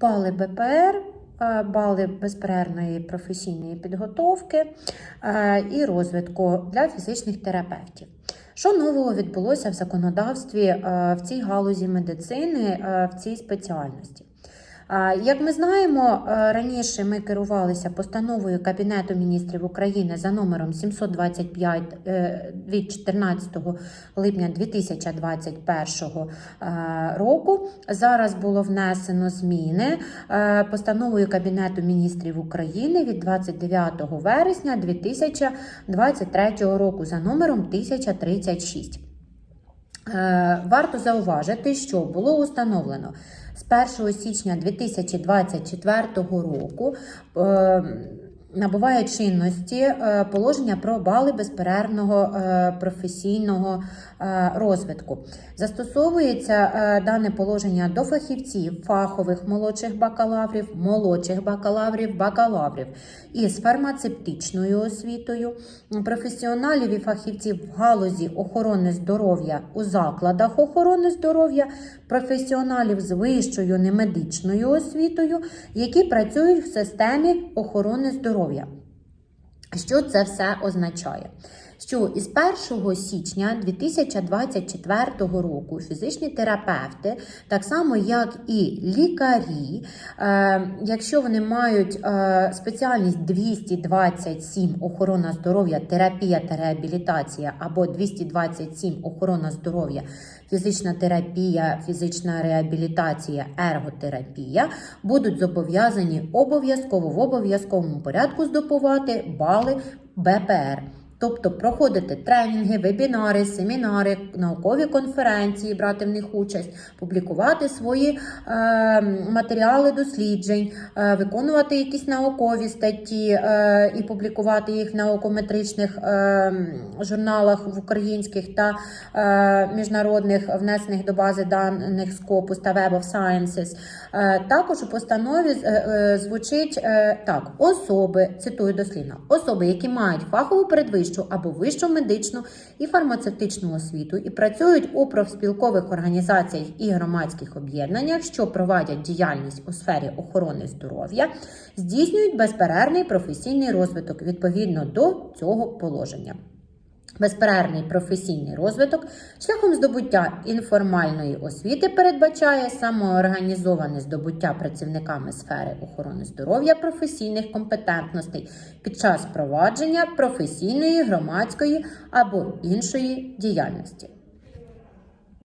бали БПР, е, бали безперервної професійної підготовки е, і розвитку для фізичних терапевтів. Що нового відбулося в законодавстві е, в цій галузі медицини, в цій спеціальності? Як ми знаємо, е, раніше ми керувалися постановою Кабінету міністрів України за номером 725 е, від 14 липня 2021 е, року. Зараз було внесено зміни постановою Кабінету міністрів України від 29 вересня 2023 року за номером 1036. Е, Варто зауважити, що було установлено з 1 січня 2024 року. Набуває чинності е, положення про бали безперервного е, професійного е, розвитку. Застосовується дане положення до фахівців, фахових молодших бакалаврів, молодших бакалаврів, бакалаврів із фармацевтичною освітою, професіоналів і фахівців в галузі охорони здоров'я у закладах охорони здоров'я, професіоналів з вищою немедичною освітою, які працюють в системі охорони здоров'я. Що це все означає? Що із 1 січня 2024 року фізичні терапевти, так само як і лікарі, е, якщо вони мають е, спеціальність 227 охорона здоров'я, терапія та реабілітація або 227 охорона здоров'я, фізична терапія, фізична реабілітація, ерготерапія, будуть зобов'язані обов'язково в обов'язковому порядку здобувати бали БПР. Тобто проходити тренінги, вебінари, семінари, наукові конференції, брати в них участь, публікувати свої е, матеріали досліджень, е, виконувати якісь наукові статті е, і публікувати їх в наукометричних е, журналах в українських та е, міжнародних, внесених до бази даних Scopus та Web of Sciences. Е, також у постанові е, е, звучить е, так: особи, цитую дослівно, особи, які мають фахову передвищу або вищу медичну і фармацевтичну освіту і працюють у профспілкових організаціях і громадських об'єднаннях, що проводять діяльність у сфері охорони здоров'я, здійснюють безперервний професійний розвиток відповідно до цього положення. Безперервний професійний розвиток шляхом здобуття інформальної освіти передбачає самоорганізоване здобуття працівниками сфери охорони здоров'я професійних компетентностей під час провадження професійної, громадської або іншої діяльності.